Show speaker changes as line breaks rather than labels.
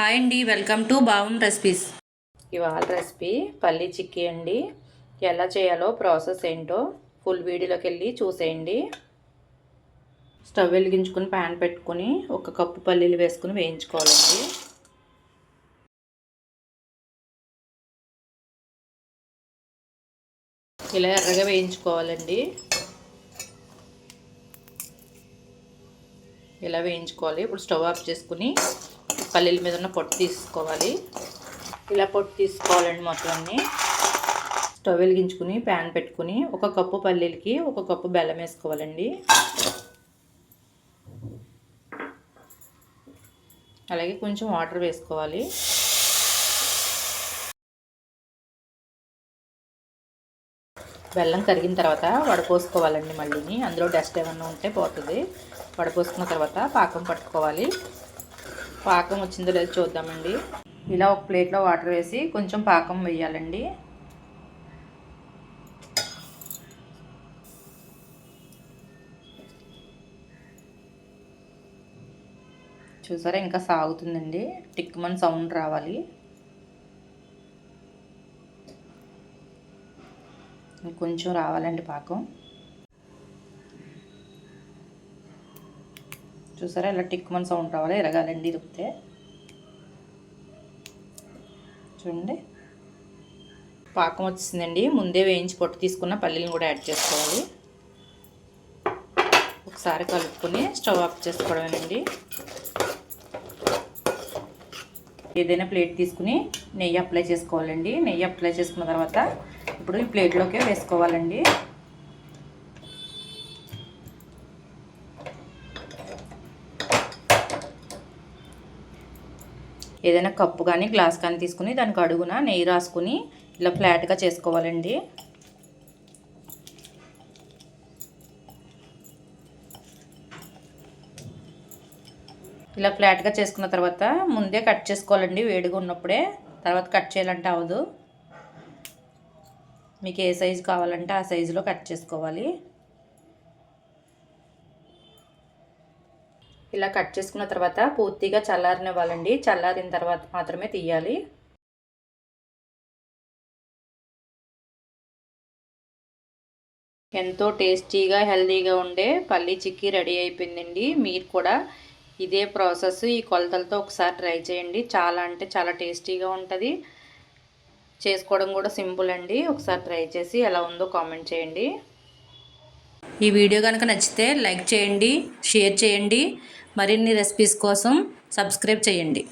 Hi అండి welcome to బావం recipes. ఇవాళ recipe పల్లీ చిక్కీ అండి. ఎలా చేయాలో ప్రాసెస్ ఏంటో ఫుల్ వీడియోలోకి వెళ్ళి చూసేయండి. స్టవ్ వెలిగించుకుని ప్యాన్ పెట్టుకుని ఒక కప్పు పల్లీలు వేసుకుని వేయించుకోవాలండి. ఇలా ఎర్రగా వేయించుకోవాలండి. ఇలా వేయించుకోవాలి. ఇప్పుడు స్టవ్ ఆఫ్ చేసుకుని పల్లీల మీద ఉన్న పొట్టు తీసుకోవాలి. ఇలా పొట్టు తీసుకోవాలండి మొత్తం అన్ని స్టవ్ వెలిగించుకుని ప్యాన్ పెట్టుకుని ఒక కప్పు పల్లీలకి ఒక కప్పు బెల్లం వేసుకోవాలండి. అలాగే కొంచెం వాటర్ వేసుకోవాలి. బెల్లం కరిగిన తర్వాత వడపోసుకోవాలండి మళ్ళీని. అందులో డస్ట్ ఏమన్నా ఉంటే పోతుంది. వడపోసుకున్న తర్వాత పాకం పట్టుకోవాలి. పాకం వచ్చిందో లేదో చూద్దామండి. ఇలా ఒక ప్లేట్లో వాటర్ వేసి కొంచెం పాకం వేయాలండి. చూసారా ఇంకా సాగుతుందండి. టిక్మన్ సౌండ్ రావాలి. కొంచెం రావాలండి పాకం. చూసారా? ఇలా టిక్మన్ సౌండ్ రావాలి ఎరగాలండి ఇరిపితే చూడండి. పాకం వచ్చిందండి ముందే వేయించి పొట్టు తీసుకున్న పల్లీలను కూడా యాడ్ చేసుకోవాలి. ఒకసారి కలుపుకొని స్టవ్ ఆఫ్ చేసుకోవడమేనండి. ఏదైనా ప్లేట్ తీసుకుని నెయ్యి అప్లై చేసుకోవాలండి. నెయ్యి అప్లై చేసుకున్న తర్వాత ఇప్పుడు ఈ ప్లేట్లోకి వేసుకోవాలండి. ఏదైనా కప్పు కానీ గ్లాస్ కానీ తీసుకుని దానికి అడుగున నెయ్యి రాసుకుని ఇలా ఫ్లాట్గా చేసుకోవాలండి. ఇలా ఫ్లాట్గా చేసుకున్న తర్వాత ముందే కట్ చేసుకోవాలండి వేడిగా ఉన్నప్పుడే. తర్వాత కట్ చేయాలంటే అవదు. మీకు ఏ సైజు కావాలంటే ఆ సైజులో కట్ చేసుకోవాలి. ఇలా కట్ చేసుకున్న తర్వాత పూర్తిగా చల్లారనివ్వాలండి. చల్లారిన తర్వాత మాత్రమే తీయాలి. ఎంతో టేస్టీగా హెల్తీగా ఉండే పల్లీ చిక్కీ రెడీ అయిపోయిందండి. మీరు కూడా ఇదే ప్రాసెస్ ఈ కొలతలతో ఒకసారి ట్రై చేయండి. చాలా అంటే చాలా టేస్టీగా ఉంటుంది. చేసుకోవడం కూడా సింపుల్ అండి. ఒకసారి ట్రై చేసి ఎలా ఉందో కామెంట్ చేయండి. ఈ వీడియో కనుక నచ్చితే లైక్ చేయండి షేర్ చేయండి. మరిన్ని రెసిపీస్ కోసం సబ్స్క్రైబ్ చేయండి.